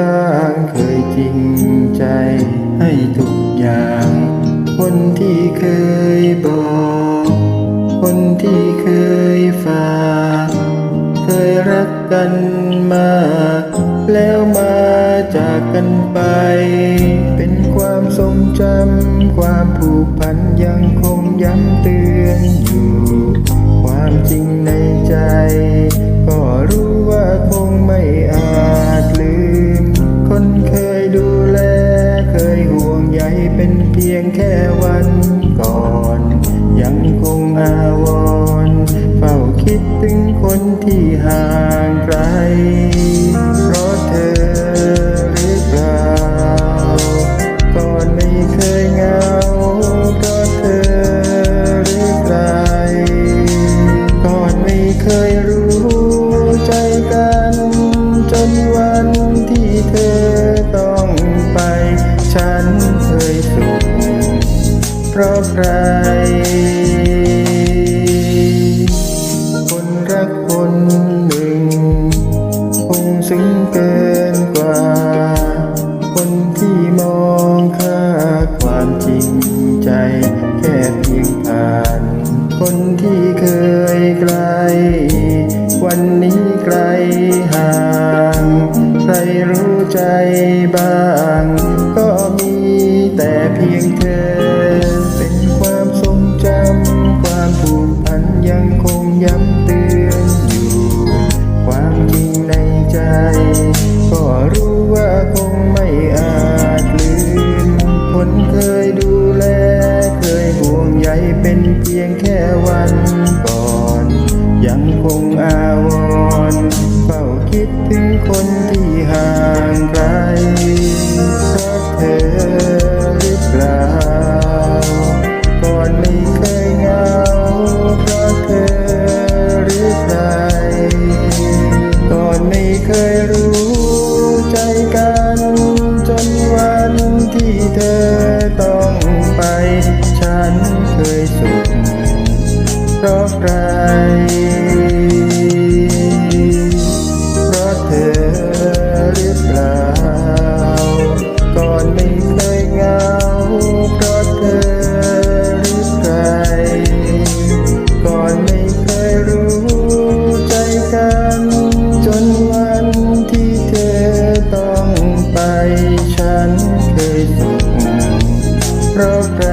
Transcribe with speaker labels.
Speaker 1: ข้างเคยจริงใจให้ทุกอย่าง คนที่เคยบอก คนที่เคยฝากเคยรักกันมา แล้วมาจากกันไป เป็นความทรงจำความผูกพันยัง วันก่อน ยังคงอาวรณ์เฝ้าคิดถึงคนที่ห่าง ใคร คนรักคนหนึ่ง คงซึ้งเกินกว่า คนที่มองค่าความจริงใจ แค่เพียงผ่าน คนที่เคยไกล วันนี้ไกลห่าง ใครรู้ใจบ้าง ก็มีแต่เพียงเธอ พียงแค่วันก่อน ยังคงอาวรณ์เฝ้าคิดถึงคนที่ห่างไกลเพราะเธอหรือเปล่าก่อนไม่เคยเหงาเพราะเธอหรือใครก่อนไม่เคยรู้ เพราะเธอหรือเปล่า ก่อนไม่เคยเหงา เพราะเธอหรือใคร ก่อนไม่เคยรู้ใจกัน จนวันที่เธอต้องไป ฉันเคยสุขเพราะใคร